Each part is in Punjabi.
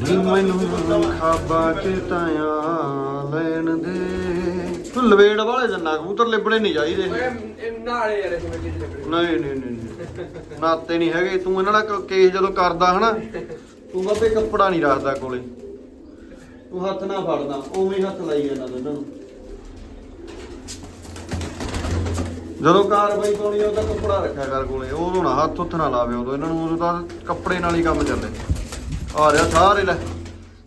ਨੀ ਮੈਨੂੰ ਖਾਬਾਂ ਚ ਤਾਇਆ ਲੈਣ ਦੇ। ਤੂੰ ਲਵੇੜ ਵਾਲੇ ਜੰਨਾ ਕਬੂਤਰ ਲਿਬੜੇ ਨਹੀਂ ਚਾਹੀਦੇ। ਓਏ ਨਾਲੇ ਯਾਰ ਇਹ ਵਿੱਚ ਲੱਗੇ ਨਹੀਂ ਨਹੀਂ ਨਹੀਂ ਨਹੀਂ। ਨਾਤੇ ਨਹੀਂ ਹੈਗੇ। ਤੂੰ ਇਹਨਾਂ ਦਾ ਕ- ਕੇਸ ਜਦੋਂ ਕਰਦਾ ਹਨਾ ਤੂੰ ਬਾਬੇ ਕੱਪੜਾ ਨਹੀਂ ਰੱਖਦਾ ਕੋਲੇ। ਤੂੰ ਹੱਥ ਨਾ ਫੜਦਾ ਉਵੇਂ ਹੀ ਹੱਥ ਲਾਈ ਜਾਂਦਾ ਦੋਨਾਂ ਨੂੰ। ਜਦੋਂ ਕਾਰਵਾਈ ਪਾਉਣੀ ਉਹਦਾ ਕੱਪੜਾ ਰੱਖਿਆ ਕਰ ਕੋਲੇ। ਉਦੋਂ ਨਾ ਹੱਥ ਉੱਥ ਨਾ ਲਾਵੇ ਉਦੋਂ। ਇਹਨਾਂ ਨੂੰ ਉਦੋਂ ਤਾਂ ਕੱਪੜੇ ਨਾਲ ਹੀ ਕੰਮ ਚੱਲੇ। ਆ ਰਿਹਾ ਸਾਰੇ ਲੈ।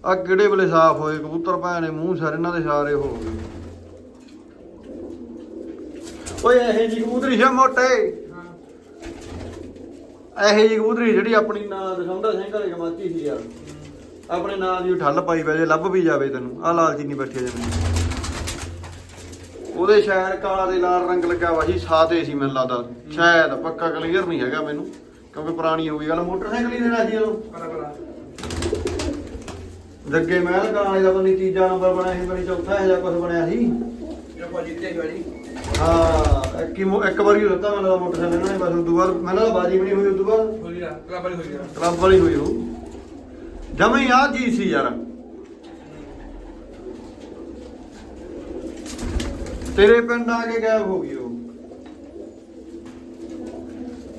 ਆ ਕਿਹੜੇ ਵੇਲੇ ਸਾਫ਼ ਹੋਏ, ਕਬੂਤਰ ਭੈਣੇ ਮੂੰਹ ਸਾਰੇ ਇਹਨਾਂ ਦੇ ਸਾਰੇ ਹੋ ਗਏ। ਓਏ, ਇਹ ਜੀ ਕਬੂਤਰੀ ਸ਼ਾ ਮੋਟੇ। ਇਹੋ ਜੀ ਕਬੂਤਰੀ ਜਿਹੜੀ ਆਪਣੀ ਨਾਂ ਦਸਾਉਂਦਾ ਸਿੰਘ ਘਰੇ ਕਮਾਚੀ ਸੀ ਯਾਰ। ਆਪਣੇ ਨਾਂ ਦੀ ਠੱਲ ਪਾਈ ਵਜੇ ਲੱਭ ਵੀ ਜਾਵੇ ਤੈਨੂੰ। ਆ ਲਾਲਚੀ ਚੀਨੀ ਬੈਠੇ ਆ ਉਹਦੇ ਸ਼ਾਇਦ ਕਾਲਾ ਦੇ ਲਾਲ ਰੰਗ ਲੱਗਾ ਵਾ ਸੀ ਸਾਤੇ ਸੀ ਮੈਨੂੰ ਲੱਗਦਾ। ਸ਼ਾਇਦ ਪੱਕਾ ਕਲੀਅਰ ਨਹੀਂ ਹੈਗਾ ਮੈਨੂੰ, ਕਿਉਂਕਿ ਪੁਰਾਣੀ ਹੋ ਗਈ ਗੱਲ। ਮੋਟਰਸਾਈਕਲ ਹੀ ਦੇਣਾ ਸੀ ਉਹਨੂੰ ਜੱਗੇ ਮਹਿਲ ਕਾਲੇ ਦਾ ਬੰਦੀ ਤੀਜਾ ਨੰਬਰ ਬਣਿਆ ਸੀ ਮੇਰੀ ਚੌਥਾ ਹੈ ਜਾਂ ਕੁਝ ਬਣਿਆ ਸੀ। ਇਹ ਭਾਜੀ ਤੇ ਵਾਲੀ ਹਾਂ ਇੱਕ ਹੀ ਮੋ- ਇੱਕ ਵਾਰੀ ਲੱਤਾ ਮੈਨੂੰ ਲੱਗਦਾ ਮੋਟਰਸਾਈਕਲ ਇਹਨਾਂ ਨੇ ਬਸ ਉਦੋਂ ਬਾਅਦ ਮੈਨੂੰ ਲੱਗਦਾ ਬਾਜੀ ਵੀ ਨਹੀਂ ਹੋਈ ਉਦੋਂ ਬਾਅਦ। ਹੋਈ ਨਾ ਕਲੱਬ ਵਾਲੀ ਹੋਈ ਨਾ ਕਲੱਬ ਵਾਲੀ ਹੋਈ ਹੋ ਜਮੇ ਆ ਜੀ ਸੀ ਯਾਰ। ਤੇਰੇ ਪਿੰਡ ਆ ਕੇ ਗਾਇਬ ਹੋ ਗਈ ਉਹ।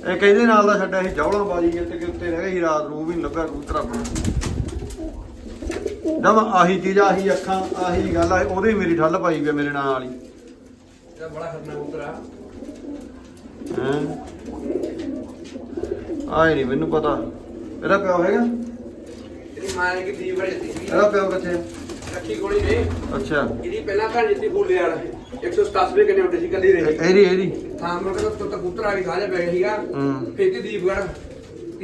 ਇਹ ਕਹਿੰਦੇ ਨਾਲ ਦਾ ਛੱਡਿਆ ਸੀ ਜੌਲਾਂ ਬਾਜੀ ਜਿੱਤ ਕੇ ਉੱਤੇ ਰਹਿ ਗਈ ਰਾਤ ਨੂੰ ਉਹ ਵੀ ਨੀ ਲੱਭਿਆ ਕਬੂਤਰ ਆਪਣਾ। ਜਮ ਆਹੀ ਚੀਜ਼ ਆਹੀ ਅੱਖਾਂ ਆਹੀ ਗੱਲ ਆ ਉਹਦੇ ਹੀ ਮੇਰੀ ਠੱਲ ਪਾਈ ਵੀ ਮੇਰੇ ਨਾਲ ਵਾਲੀ। ਇਹ ਬੜਾ ਖਤਰਨਾਕ ਉਤਰਾ ਹੈ? ਆਏ ਨਹੀਂ ਮੈਨੂੰ ਪਤਾ। ਇਹਦਾ ਪਿਓ ਹੈਗਾ? ਇਹਦੀ ਮਾਂ ਕੀ ਦੀਪ ਵੜੀ ਸੀ ਇਹਦਾ ਪਿਓ ਕਿੱਥੇ? ਰੱਖੀ ਗੋਲੀ ਨੇ ਅੱਛਾ। ਇਹਦੀ ਪਹਿਲਾਂ ਭੈਣ ਜਿੱਤੀ ਬੋਲੇ ਵਾਲਾ 187 ਕਿੰਨੇ ਹੁੰਦੇ ਸੀ ਕੱਲੀ ਰਹੀ ਇਹਦੀ ਇਹਦੀ। ਥਾਂ ਮਰ ਕੇ ਤਾਂ ਕਬੂਤਰ ਆ ਕੇ ਖਾਲੇ ਪੈ ਗਿਆ ਸੀਗਾ। ਹੂੰ। ਫੇਰ ਤੇ ਦੀਪਗੜ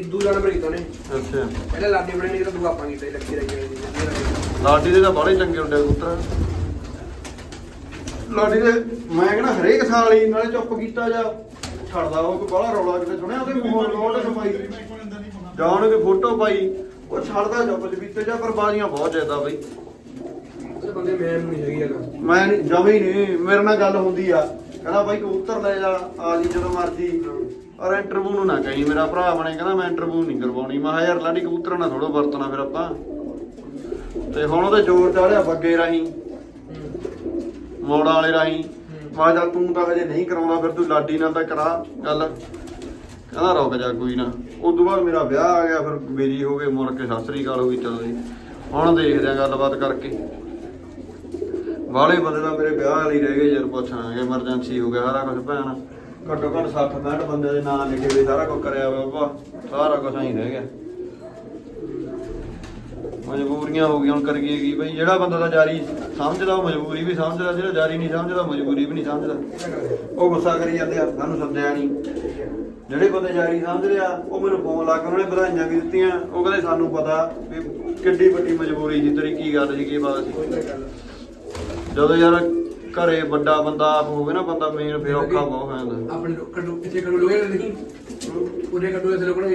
ਇਦੂ ਜਾਨ ਬੜੀ ਤੋਨੇ ਅੱਛਾ। ਪਹਿਲਾਂ ਲਾਡੀ ਬਣੇ ਨਹੀਂ ਤਾਂ ਦੂਆ ਪਾਣੀ ਤੇ ਲੱਗੀ ਰਹੀ ਹੈ ਲਾਡੀ ਦੇ। ਤਾਂ ਬੜੇ ਚੰਗੇ ਹੁੰਦੇ ਆ ਕਬੂਤਰ। ਲਾਡੀ ਦੇ ਮੈਂ ਕਹਿੰਦਾ ਹਰੇਕ ਸਾਲ ਹੀ ਨਾਲੇ ਚੁੱਪ ਕੀਤਾ ਜਾ। ਛੱਡਦਾ ਉਹ ਕੋਈ ਬੜਾ ਰੌਲਾ ਕਿਤੇ ਸੁਣਿਆ ਉਹਦੇ ਮੂੰਹੋਂ ਲੋਟ ਕਮਾਈ ਜਾਣ ਕੇ ਫੋਟੋ ਪਾਈ ਉਹ ਛੱਡਦਾ ਚੁੱਪ ਜਬੀਤੇ ਜਾ ਪਰ ਬਾਜ਼ੀਆਂ ਬਹੁਤ ਜ਼ਿਆਦਾ ਬਈ। ਬੰਦੇ ਮੈਂ ਨਹੀਂ ਹੈਗੀ ਹੈਗਾ। ਮੈਂ ਨੀ- ਜਮੀ ਨਹੀਂ ਮੇਰੇ ਨਾਲ ਗੱਲ ਹੁੰਦੀ ਆ। ਕਹਿੰਦਾ ਬਾਈ ਕਬੂਤਰ ਲੈ ਜਾ ਆ ਜੀ ਜਦੋਂ ਮਰਜ਼ੀ। ਔਰ ਇੰਟਰਵਿਊ ਨੂੰ ਨਾ ਕਹੀਂ। ਮੇਰਾ ਭਰਾ ਬਣੇ ਕਹਿੰਦਾ, ਮੈਂ ਇੰਟਰਵਿਊ ਨਹੀਂ ਕਰਵਾਉਣੀ। ਮੈਂ ਕਿਹਾ, ਯਾਰ, ਲਾਡੀ ਕਬੂਤਰਾਂ ਨਾਲ ਥੋੜਾ ਵਰਤਣਾ ਫਿਰ ਆਪਾਂ। ਤੇ ਹੁਣ ਉਹਦੇ ਜ਼ੋਰ ਚਾੜਿਆ ਬੱਗੇ ਰਾਹੀਂ, ਮੋੜਾਂ ਵਾਲੇ ਰਾਹੀਂ। ਮੈਂ ਚੱਲ ਤੂੰ ਤਾਂ ਹਜੇ ਨਹੀਂ ਕਰਾਉਣਾ ਫਿਰ ਤੂੰ ਲਾਡੀ ਨਾਲ ਤਾਂ ਕਰਾ ਗੱਲ। ਕਹਿੰਦਾ, ਰੁਕ ਜਾ ਕੋਈ ਨਾ। ਉਸ ਤੋਂ ਬਾਅਦ ਮੇਰਾ ਵਿਆਹ ਆ ਗਿਆ, ਫਿਰ ਬੇਜੀ ਹੋ ਗਏ ਮੁੜ ਕੇ ਸਤਿ ਸ੍ਰੀ ਅਕਾਲ ਹੋ ਗਈ, ਚਲੋ ਜੀ। ਹੁਣ ਦੇਖਦੇ ਆ ਗੱਲਬਾਤ ਕਰਕੇ। ਵਾਲੇ ਬੰਦੇ ਦਾ ਮੇਰੇ ਵਿਆਹ ਵਾਲੀ ਰਹਿ ਗਏ, ਯਾਰ ਪੁੱਛਾਂਗੇ ਐਮਰਜੈਂਸੀ ਹੋ ਗਿਆ, ਸਾਰਾ ਕੁਝ ਭੈਣ। ਘੱਟੋ ਘੱਟ 60 65 ਬੰਦੇ ਦੇ ਨਾਂ ਲਿਖੇ ਹੋਏ ਸਾਰਾ ਕੁਝ ਕਰਿਆ ਬਾਬਾ, ਸਾਰਾ ਕੁਝ ਐਂ ਰਹਿ ਗਿਆ। ਮਜਬੂਰੀਆਂ ਹੋ ਗਈਆਂ ਹੁਣ ਕਰੀਏ ਕੀ ਬਈ, ਜਿਹੜਾ ਬੰਦਾ ਤਾਂ ਜਾਰੀ ਸਮਝਦਾ, ਉਹ ਮਜਬੂਰੀ ਵੀ ਸਮਝਦਾ, ਜਿਹੜਾ ਜਾਰੀ ਨਹੀਂ ਸਮਝਦਾ, ਮਜਬੂਰੀ ਵੀ ਨਹੀਂ ਸਮਝਦਾ। ਉਹ ਗੁੱਸਾ ਕਰੀ ਜਾਂਦੇ ਆ, ਸਾਨੂੰ ਸੱਦਿਆ ਨਹੀਂ। ਜਿਹੜੇ ਬੰਦੇ ਜਾਰੀ ਸਮਝਦੇ ਆ, ਉਹ ਮੈਨੂੰ ਫੋਨ ਲਾ ਕੇ ਉਹਨਾਂ ਨੇ ਵਧਾਈਆਂ ਵੀ ਦਿੱਤੀਆਂ, ਉਹ ਕਹਿੰਦੇ ਸਾਨੂੰ ਪਤਾ ਵੀ ਕਿੱਡੀ ਵੱਡੀ ਮਜਬੂਰੀ ਸੀ, ਤੇਰੀ ਕੀ ਗੱਲ ਸੀ, ਕੀ ਬਾਤ ਸੀ। ਜਦੋਂ ਯਾਰ ਘਰੇ ਵੱਡਾ ਬੰਦਾ ਆਪ ਹੋਵੇ ਨਾ ਬੰਦਾ ਮੇਨ ਫਿਰ ਔਖਾ ਬਹੁਤ ਹੋ ਜਾਂਦਾ। ਆਪਣੇ ਕੱਢੂ ਕਿੱਥੇ ਕੱਢੂ ਲੋਗੇ ਨਹੀਂ। ਉਹਦੇ ਕੱਢੂ ਇਸੇ ਲੋਕਾਂ